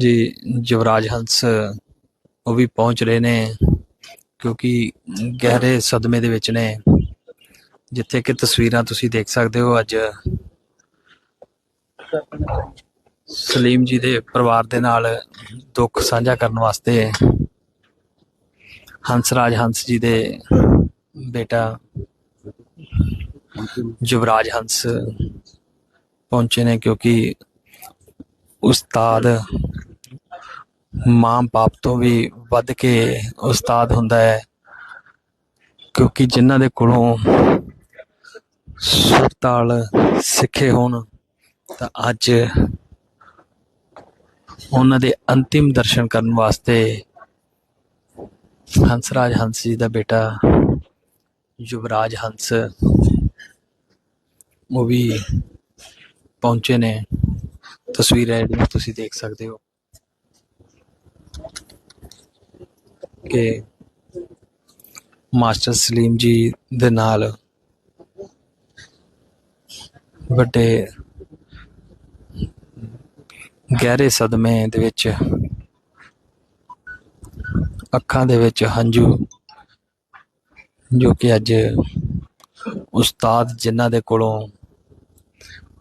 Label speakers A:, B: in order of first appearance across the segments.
A: ਜੀ, ਯੁਵਰਾਜ ਹੰਸ, ਉਹ ਵੀ ਪਹੁੰਚ ਰਹੇ ਨੇ ਕਿਉਂਕਿ ਗਹਿਰੇ ਸਦਮੇ ਦੇ ਵਿੱਚ ਨੇ। ਜਿੱਥੇ ਕਿ ਤਸਵੀਰਾਂ ਤੁਸੀਂ ਦੇਖ ਸਕਦੇ ਹੋ ਅੱਜ ਸਲੀਮ ਜੀ ਦੇ ਪਰਿਵਾਰ ਦੇ ਨਾਲ ਦੁੱਖ ਸਾਂਝਾ ਕਰਨ ਵਾਸਤੇ ਹੰਸਰਾਜ ਹੰਸ ਜੀ ਦੇ ਬੇਟਾ ਯੁਵਰਾਜ ਹੰਸ ਪਹੁੰਚੇ ਨੇ ਕਿਉਂਕਿ ਉਸਤਾਦ ਮਾਂ ਬਾਪ ਤੋਂ ਵੀ ਵੱਧ ਕੇ ਉਸਤਾਦ ਹੁੰਦਾ ਹੈ। ਕਿਉਂਕਿ ਜਿਨ੍ਹਾਂ ਦੇ ਕੋਲੋਂ ਸੁਰਤਾਲ ਸਿੱਖੇ ਹੋਣ, ਤਾਂ ਅੱਜ ਉਹਨਾਂ ਦੇ ਅੰਤਿਮ ਦਰਸ਼ਨ ਕਰਨ ਵਾਸਤੇ ਹੰਸਰਾਜ ਹੰਸ ਜੀ ਦਾ ਬੇਟਾ ਯੁਵਰਾਜ ਹੰਸ ਉਹ ਵੀ ਪਹੁੰਚੇ ਨੇ। ਤਸਵੀਰਾਂ ਜਿਹੜੀਆਂ ਤੁਸੀਂ ਦੇਖ ਸਕਦੇ ਹੋ। ਕਿ ਮਾਸਟਰ ਸਲੀਮ ਜੀ ਦੇ ਨਾਲ ਵੱਡੇ ਗਹਿਰੇ ਸਦਮੇ ਦੇ ਵਿੱਚ ਅੱਖਾਂ ਦੇ ਵਿੱਚ ਹੰਝੂ, ਜੋ ਕਿ ਅੱਜ ਉਸਤਾਦ ਜਿਨ੍ਹਾਂ ਦੇ ਕੋਲੋਂ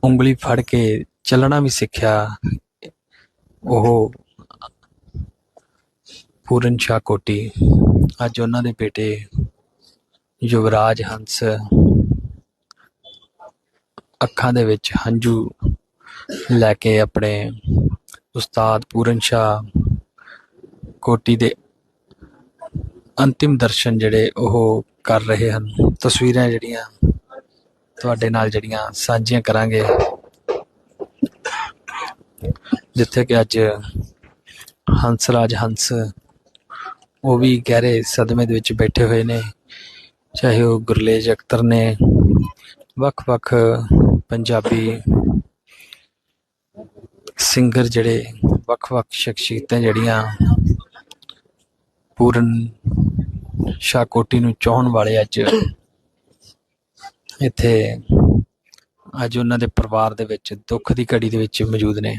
A: ਉਂਗਲੀ ਫੜ ਕੇ ਚੱਲਣਾ ਵੀ ਸਿੱਖਿਆ, ਉਹ ਪੂਰਨ ਸ਼ਾਹ ਕੋਟੀ ਅੱਜ ਉਹਨਾਂ ਦੇ ਬੇਟੇ ਯੁਵਰਾਜ ਹੰਸ ਅੱਖਾਂ ਦੇ ਵਿੱਚ ਹੰਝੂ ਲੈ ਕੇ ਆਪਣੇ ਉਸਤਾਦ ਪੂਰਨ ਸ਼ਾਹ ਕੋਟੀ ਦੇ ਅੰਤਿਮ ਦਰਸ਼ਨ ਜਿਹੜੇ ਉਹ ਕਰ ਰਹੇ ਹਨ। ਤਸਵੀਰਾਂ ਜਿਹੜੀਆਂ ਤੁਹਾਡੇ ਨਾਲ ਜਿਹੜੀਆਂ ਸਾਂਝੀਆਂ ਕਰਾਂਗੇ। ਜਿੱਥੇ ਕਿ ਅੱਜ ਹੰਸਰਾਜ ਹੰਸ ਉਹ ਵੀ ਗਹਿਰੇ ਸਦਮੇ ਦੇ ਵਿੱਚ ਬੈਠੇ ਹੋਏ ਨੇ, ਚਾਹੇ ਉਹ ਗੁਰਲੇਜ ਅਖਤਰ ਨੇ, ਵੱਖ-ਵੱਖ ਪੰਜਾਬੀ ਸਿੰਗਰ ਜਿਹੜੇ ਵੱਖ-ਵੱਖ ਸ਼ਖਸੀਅਤਾਂ ਜਿਹੜੀਆਂ ਪੂਰਨ ਸ਼ਾਹਕੋਟੀ ਨੂੰ ਚਾਹਣ ਵਾਲੇ ਅੱਜ ਇੱਥੇ, ਅੱਜ ਉਹਨਾਂ ਦੇ ਪਰਿਵਾਰ ਦੇ ਵਿੱਚ ਦੁੱਖ ਦੀ ਘੜੀ ਦੇ ਵਿੱਚ ਮੌਜੂਦ ਨੇ।